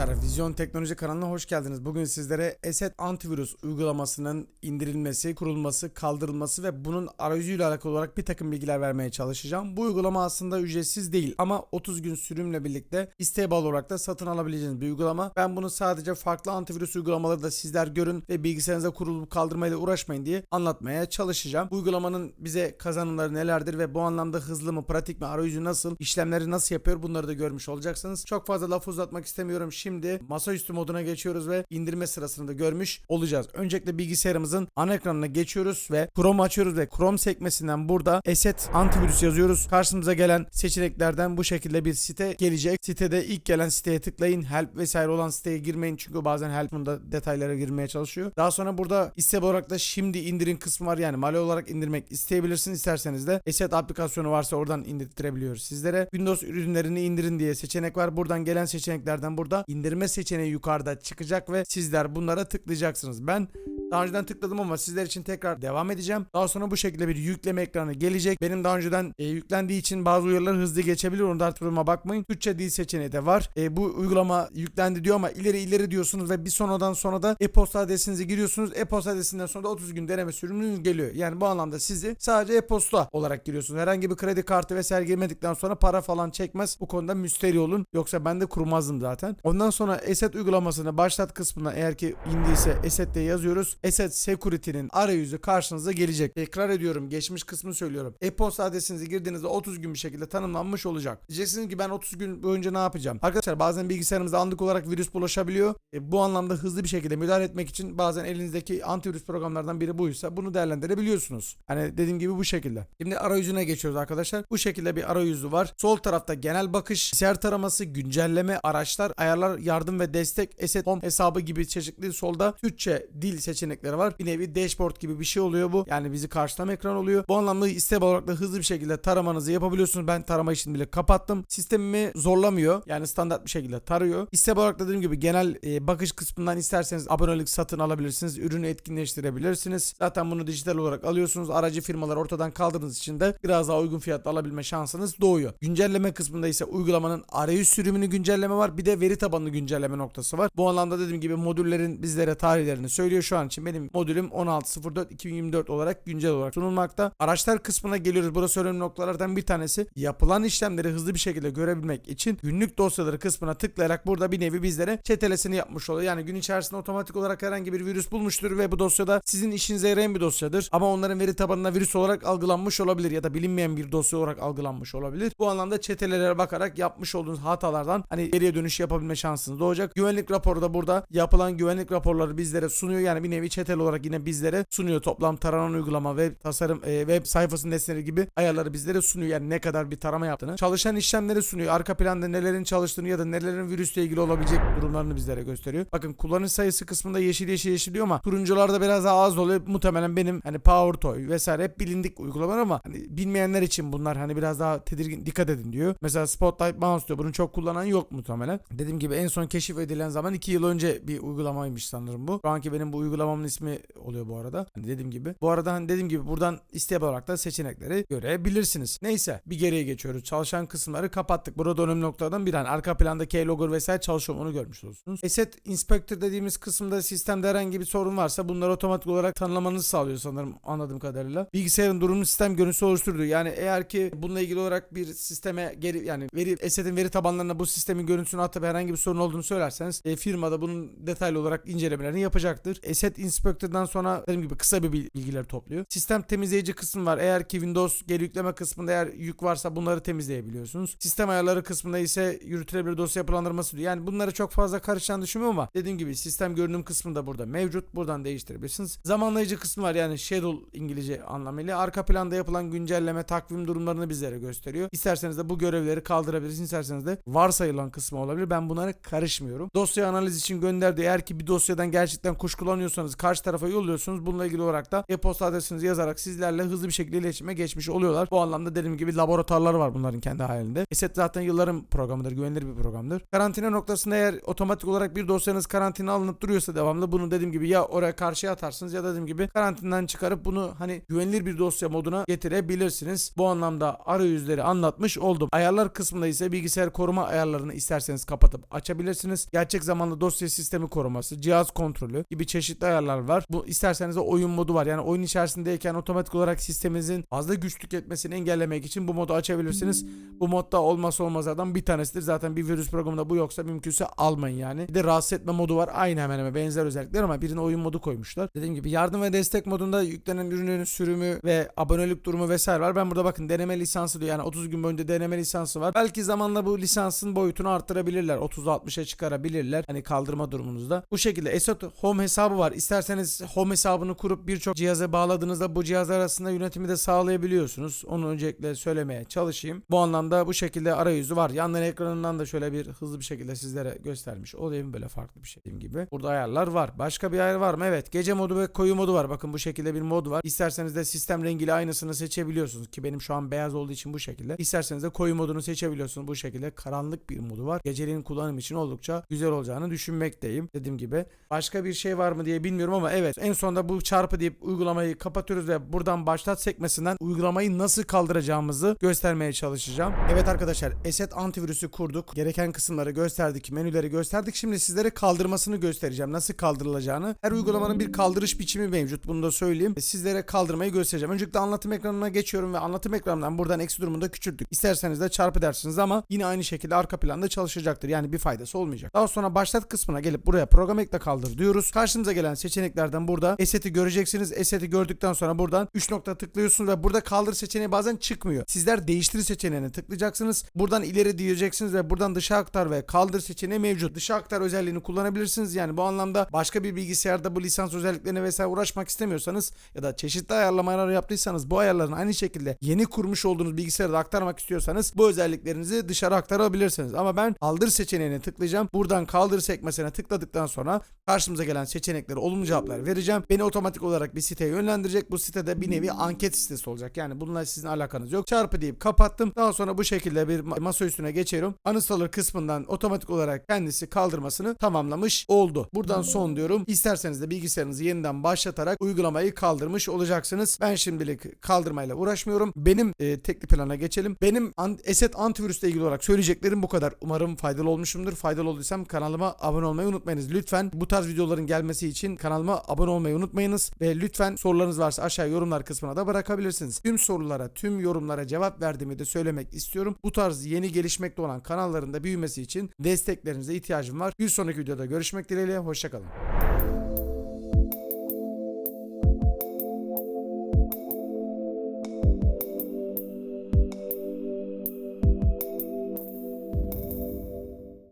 arkadaşlar, Vizyon Teknoloji kanalına hoş geldiniz. Bugün sizlere Eset Antivirüs uygulamasının indirilmesi, kurulması, kaldırılması ve bunun arayüzüyle alakalı olarak bir takım bilgiler vermeye çalışacağım. Bu uygulama aslında ücretsiz değil ama 30 gün sürümle birlikte isteğe bağlı olarak da satın alabileceğiniz bir uygulama. Ben bunu sadece farklı antivirüs uygulamaları da sizler görün ve bilgisayarınıza kurulup kaldırmayla uğraşmayın diye anlatmaya çalışacağım. Bu uygulamanın bize kazanımları nelerdir ve bu anlamda hızlı mı, pratik mi, arayüzü nasıl, işlemleri nasıl yapıyor bunları da görmüş olacaksınız. Çok fazla laf uzatmak istemiyorum. Şimdi masaüstü moduna geçiyoruz ve indirme sırasını da görmüş olacağız. Öncelikle bilgisayarımızın ana ekranına geçiyoruz ve Chrome açıyoruz ve Chrome sekmesinden burada Eset Antivirüs yazıyoruz. Karşımıza gelen seçeneklerden bu şekilde bir site gelecek. Sitede ilk gelen siteye tıklayın. Help vesaire olan siteye girmeyin çünkü bazen help'ın da detaylara girmeye çalışıyor. Daha sonra burada istek olarak da şimdi indirin kısmı var. Yani manuel olarak indirmek isteyebilirsiniz. İsterseniz de Eset aplikasyonu varsa oradan indirtirebiliyoruz sizlere. Windows ürünlerini indirin diye seçenek var. Buradan gelen seçeneklerden burada indirme seçeneği yukarıda çıkacak ve sizler bunlara tıklayacaksınız. Ben daha önceden tıkladım ama sizler için tekrar devam edeceğim. Daha sonra bu şekilde bir yükleme ekranı gelecek. Benim daha önceden e, yüklendiği için bazı uyarılar hızlı geçebilir. Onu da duruma bakmayın. Türkçe dil seçeneği de var. E, bu uygulama yüklendi diyor ama ileri ileri diyorsunuz ve bir sonradan sonra da e-posta adresinizi giriyorsunuz. E-posta adresinden sonra da 30 gün deneme sürümünüz geliyor. Yani bu anlamda sizi sadece e-posta olarak giriyorsunuz. Herhangi bir kredi kartı vesaire girmedikten sonra para falan çekmez. Bu konuda müsteri olun. Yoksa ben de kurmazdım zaten. Ondan sonra Eset uygulamasını başlat kısmına eğer ki indiyse Eset diye yazıyoruz. Eset Security'nin arayüzü karşınıza gelecek. Tekrar ediyorum. Geçmiş kısmını söylüyorum. E-posta adresinizi girdiğinizde 30 gün bir şekilde tanımlanmış olacak. Diyeceksiniz ki ben 30 gün boyunca ne yapacağım? Arkadaşlar bazen bilgisayarımıza anlık olarak virüs bulaşabiliyor. E, bu anlamda hızlı bir şekilde müdahale etmek için bazen elinizdeki antivirüs programlardan biri buysa bunu değerlendirebiliyorsunuz. Hani dediğim gibi bu şekilde. Şimdi arayüzüne geçiyoruz arkadaşlar. Bu şekilde bir arayüzü var. Sol tarafta genel bakış, bilgisayar taraması, güncelleme, araçlar, ayarlar, yardım ve destek, Eset Home hesabı gibi çeşitli solda Türkçe dil seçenekleri var. Bir nevi dashboard gibi bir şey oluyor bu. Yani bizi karşılama ekran oluyor. Bu anlamda istek olarak da hızlı bir şekilde taramanızı yapabiliyorsunuz. Ben tarama işini bile kapattım. Sistemimi zorlamıyor. Yani standart bir şekilde tarıyor. İstek olarak da dediğim gibi genel e, bakış kısmından isterseniz abonelik satın alabilirsiniz. Ürünü etkinleştirebilirsiniz. Zaten bunu dijital olarak alıyorsunuz. Aracı firmalar ortadan kaldırdığınız için de biraz daha uygun fiyatla alabilme şansınız doğuyor. Güncelleme kısmında ise uygulamanın arayüz sürümünü güncelleme var. Bir de veri tabanlı güncelleme noktası var. Bu anlamda dediğim gibi modüllerin bizlere tarihlerini söylüyor. Şu an için benim modülüm 16.04.2024 olarak güncel olarak sunulmakta. Araçlar kısmına geliyoruz. Burası önemli noktalardan bir tanesi. Yapılan işlemleri hızlı bir şekilde görebilmek için günlük dosyaları kısmına tıklayarak burada bir nevi bizlere çetelesini yapmış oluyor. Yani gün içerisinde otomatik olarak herhangi bir virüs bulmuştur ve bu dosyada sizin işinize yarayan bir dosyadır. Ama onların veri tabanına virüs olarak algılanmış olabilir ya da bilinmeyen bir dosya olarak algılanmış olabilir. Bu anlamda çetelere bakarak yapmış olduğunuz hatalardan hani geriye dönüş yapabilme şansınız doğacak. Güvenlik raporu da burada yapılan güvenlik raporları bizlere sunuyor. Yani bir nevi çetel olarak yine bizlere sunuyor. Toplam taranan uygulama, web tasarım, e, web sayfasının nesneleri gibi ayarları bizlere sunuyor. Yani ne kadar bir tarama yaptığını. Çalışan işlemleri sunuyor. Arka planda nelerin çalıştığını ya da nelerin virüsle ilgili olabilecek durumlarını bizlere gösteriyor. Bakın kullanıcı sayısı kısmında yeşil yeşil yeşiliyor ama turuncularda biraz daha az oluyor. Muhtemelen benim hani PowerToy vesaire hep bilindik uygulamalar ama hani bilmeyenler için bunlar hani biraz daha tedirgin dikkat edin diyor. Mesela Spotlight Mouse diyor. Bunu çok kullanan yok muhtemelen. Dediğim gibi en son keşif edilen zaman 2 yıl önce bir uygulamaymış sanırım bu. Şu anki benim bu uygulamamın ismi oluyor bu arada. Hani dediğim gibi. Bu arada hani dediğim gibi buradan isteğe olarak da seçenekleri görebilirsiniz. Neyse bir geriye geçiyoruz. Çalışan kısımları kapattık. Burada önemli noktalardan bir hani arka planda keylogger vesaire çalışıyor onu görmüş olursunuz. Asset Inspector dediğimiz kısımda sistemde herhangi bir sorun varsa bunları otomatik olarak tanımlamanızı sağlıyor sanırım anladığım kadarıyla. Bilgisayarın durumunu sistem görüntüsü oluşturdu. Yani eğer ki bununla ilgili olarak bir sisteme geri yani veri Asset'in veri tabanlarına bu sistemin görüntüsünü atıp herhangi bir sorun olduğunu söylerseniz e, firmada bunun detaylı olarak incelemelerini yapacaktır. Asset Inspector'dan sonra dediğim gibi kısa bir bilgiler topluyor. Sistem temizleyici kısmı var. Eğer ki Windows geri yükleme kısmında eğer yük varsa bunları temizleyebiliyorsunuz. Sistem ayarları kısmında ise yürütülebilir dosya yapılandırması diyor. Yani bunları çok fazla karışan düşünmüyorum ama dediğim gibi sistem görünüm kısmı da burada mevcut. Buradan değiştirebilirsiniz. Zamanlayıcı kısmı var yani schedule İngilizce anlamıyla. Arka planda yapılan güncelleme, takvim durumlarını bizlere gösteriyor. İsterseniz de bu görevleri kaldırabilirsiniz. İsterseniz de varsayılan kısmı olabilir. Ben bunlara karışmıyorum. Dosya analiz için gönderdi. Eğer ki bir dosyadan gerçekten kuşkulanıyorsanız karşı tarafa yolluyorsunuz. Bununla ilgili olarak da e-posta adresinizi yazarak sizlerle hızlı bir şekilde iletişime geçmiş oluyorlar. Bu anlamda dediğim gibi laboratuvarları var bunların kendi halinde. ESET zaten yılların programıdır. Güvenilir bir programdır. Karantina noktasında eğer otomatik olarak bir dosyanız karantina alınıp duruyorsa devamlı bunu dediğim gibi ya oraya karşıya atarsınız ya dediğim gibi karantinden çıkarıp bunu hani güvenilir bir dosya moduna getirebilirsiniz. Bu anlamda arayüzleri anlatmış oldum. Ayarlar kısmında ise bilgisayar koruma ayarlarını isterseniz kapatıp açabilirsiniz. Gerçek zamanlı dosya sistemi koruması, cihaz kontrolü gibi çeşitli ayarlar var. Bu isterseniz de oyun modu var. Yani oyun içerisindeyken otomatik olarak sisteminizin fazla güç tüketmesini engellemek için bu modu açabilirsiniz. Bu modda olmazsa olmazlardan bir tanesidir. Zaten bir virüs programında bu yoksa mümkünse almayın yani. Bir de rahatsız etme modu var. Aynı hemen hemen benzer özellikler ama birine oyun modu koymuşlar. Dediğim gibi yardım ve destek modunda yüklenen ürünlerin sürümü ve abonelik durumu vesaire var. Ben burada bakın deneme lisansı diyor. Yani 30 gün boyunca deneme lisansı var. Belki zamanla bu lisansın boyutunu arttırabilirler. 30'a 60'a çıkarabilirler. Hani kaldırma durumunuzda. Bu şekilde Esot Home hesabı var. İsterseniz Home hesabını kurup birçok cihaza bağladığınızda bu cihazlar arasında yönetimi de sağlayabiliyorsunuz. Onu öncelikle söylemeye çalışayım. Bu anlamda bu şekilde arayüzü var. Yandan ekranından da şöyle bir hızlı bir şekilde sizlere göstermiş olayım böyle farklı bir şey gibi. Burada ayarlar var. Başka bir ayar var mı? Evet. Gece modu ve koyu modu var. Bakın bu şekilde bir mod var. İsterseniz de sistem rengiyle aynısını seçebiliyorsunuz ki benim şu an beyaz olduğu için bu şekilde. İsterseniz de koyu modunu seçebiliyorsunuz. Bu şekilde karanlık bir modu var. Geceliğin kullanım için oldukça güzel olacağını düşünmekteyim. Dediğim gibi. Başka bir şey var mı diye bilmiyorum ama evet. En sonunda bu çarpı deyip uygulamayı kapatıyoruz ve buradan başlat sekmesinden uygulamayı nasıl kaldıracağımızı göstermeye çalışacağım. Evet arkadaşlar Eset antivirüsü kurduk. Gereken kısımları gösterdik, menüleri gösterdik. Şimdi sizlere kaldırmasını göstereceğim. Nasıl kaldırılacağını. Her uygulamanın bir kaldırış biçimi mevcut. Bunu da söyleyeyim. Sizlere kaldırmayı göstereceğim. Öncelikle anlatım ekranına geçiyorum ve anlatım ekranından buradan eksi durumunda küçülttük. İsterseniz de çarpı dersiniz ama yine aynı şekilde arka planda çalışacaktır. Yani bir faydası olmayacak. Daha sonra başlat kısmına gelip buraya program ekle kaldır diyoruz. Karşımıza gelen seçeneklerden burada Eset'i göreceksiniz. Eset'i gördükten sonra buradan 3 nokta tıklıyorsunuz ve burada kaldır seçeneği bazen çıkmıyor. Sizler değiştir seçeneğini tıklayacaksınız. Buradan ileri diyeceksiniz ve buradan dışa aktar ve kaldır seçeneği mevcut. Dışa aktar özelliğini kullanabilirsiniz. Yani bu anlamda başka bir bilgisayarda bu lisans özelliklerine vesaire uğraşmak istemiyorsanız ya da çeşitli ayarlamalar yaptıysanız bu ayarların aynı şekilde yeni kurmuş olduğunuz bilgisayara da aktarmak istiyorsanız bu özelliklerinizi dışarı aktarabilirsiniz. Ama ben kaldır seçeneğine tıklayacağım. Buradan kaldır sekmesine tıkladıktan sonra karşımıza gelen seçeneklere olumlu cevaplar vereceğim. Beni otomatik olarak bir siteye yönlendirecek. Bu sitede bir nevi anket sitesi olacak. Yani bununla sizin alakanız yok. Çarpı deyip kapattım. Daha sonra bu şekilde bir ma- masa üstüne geçiyorum. Uninstaller kısmından otomatik olarak kendisi kaldırmasını tamamlamış oldu. Buradan son diyorum. İsterseniz de bilgisayarınızı yeniden başlatarak uygulamayı kaldırmış olacaksınız. Ben şimdilik kaldırmayla uğraşmıyorum. Benim e, tekli plana geçelim. Benim an, Eset antivirüsle ilgili olarak söyleyeceklerim bu kadar. Umarım faydalı olmuşumdur. Faydalı olduysam kanalıma abone olmayı unutmayınız. Lütfen bu tarz videoların gelmesi için kanalıma abone olmayı unutmayınız. Ve lütfen sorularınız varsa aşağı yorumlar kısmına da bırakabilirsiniz. Tüm sorulara, tüm yorumlara cevap verdiğimi de söylemek istiyorum. Bu tarz yeni gelişmekte olan kanalların da büyümesi için desteklerinize ihtiyacım var. Bir sonraki videoda görüşmek dileğiyle. Hoşçakalın.